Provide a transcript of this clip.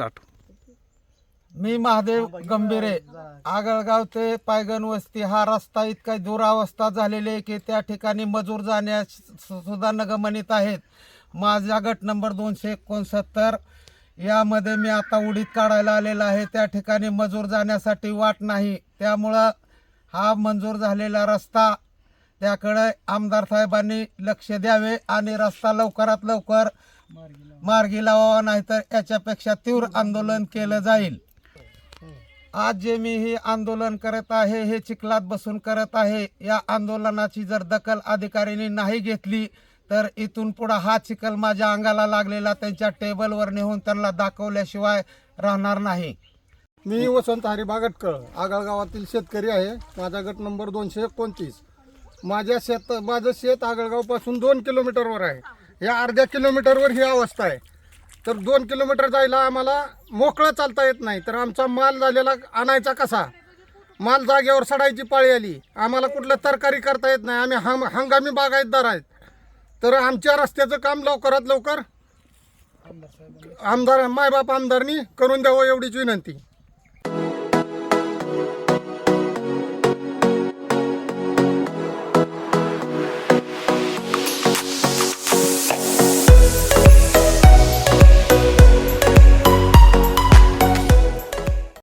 Start मी महादेव गंभीरे. आगळगाव ते पायगण वस्ती हा रस्ता इतका दुरावस्था झालेली आहे की त्या ठिकाणी मजूर जाण्यास सुद्धा नगमनीत आहेत. माझा गट नंबर दोनशे एकोणसत्तर यामध्ये मी आता उडीत काढायला आलेला आहे. त्या ठिकाणी मजूर जाण्यासाठी वाट नाही. त्यामुळं हा मंजूर झालेला रस्ता त्याकडे आमदार साहेबांनी लक्ष द्यावे आणि रस्ता लवकरात लवकर मार्गी लावावा नाहीतर याच्यापेक्षा तीव्र आंदोलन केलं जाईल. आज जे मी हे आंदोलन करत आहे हे चिखलात बसून करत आहे या आंदोलनाची जर दखल अधिकाऱ्यांनी नाही घेतली तर इथून पुढं हा चिखल माझ्या अंगाला लागलेला त्यांच्या टेबलवर नेऊन त्यांना दाखवल्याशिवाय राहणार नाही. मी वसंत हरी बागटकळ आगाळ गावातील शेतकरी आहे. माझा गट नंबर दोनशे एकोणतीस. माझ्या शेत माझं शेत आगळगावपासून दोन किलोमीटरवर आहे. या अर्ध्या किलोमीटरवर ही अवस्था आहे. तर दोन किलोमीटर जायला आम्हाला मोकळं चालता येत नाही. तर आमचा माल झालेला आणायचा कसा? माल जागेवर सडायची पाळी आली. आम्हाला कुठलं तरकारी करता येत नाही. आम्ही हंग हंगामी बागायतदार आहेत. तर आमच्या रस्त्याचं काम लवकरात लवकर आमदार मायबाप आमदारनी करून द्यावं एवढीच विनंती.